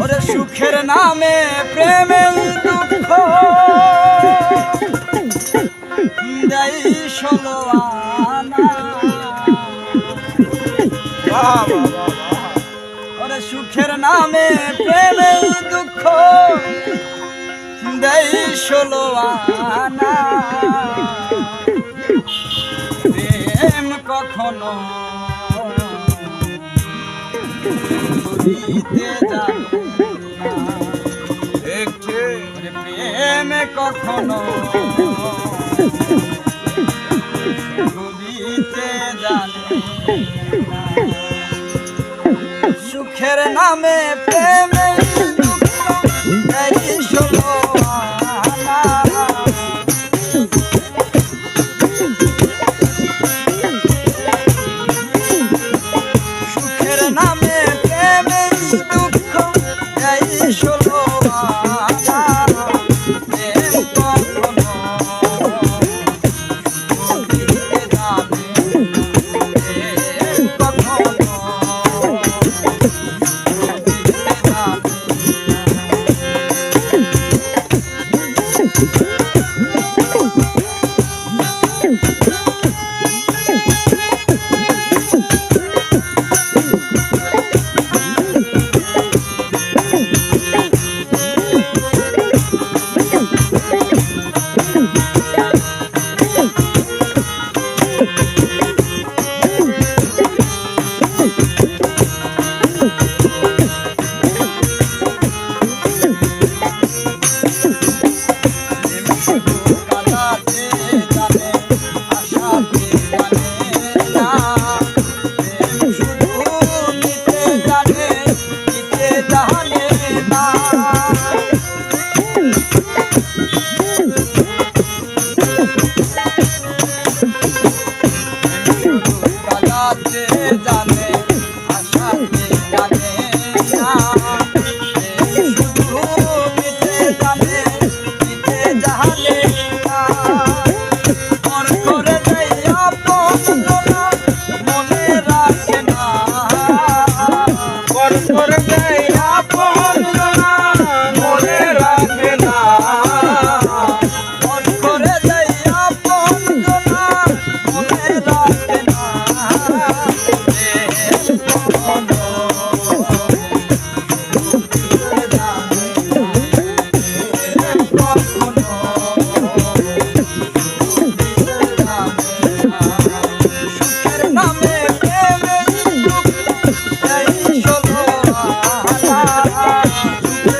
ওরে সুখের নামে প্রেমের দুঃখ। ওরে সুখের নামে প্রেমের দুঃখ। দেই ষোলো আনা। প্রেম কখনো দিতে যায় একটি প্রেম কখনো দিতে সুখের নামে প্রেম শোনো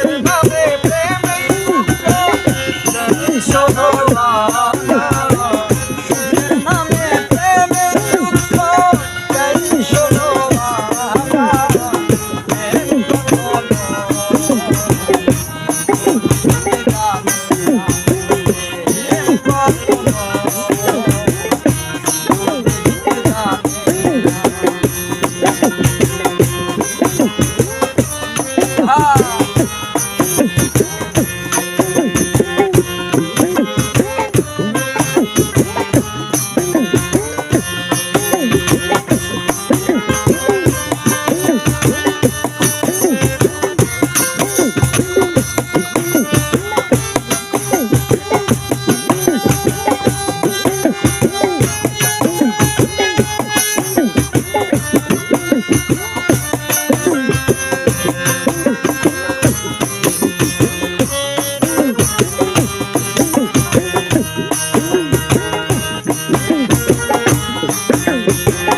Yeah. yeah.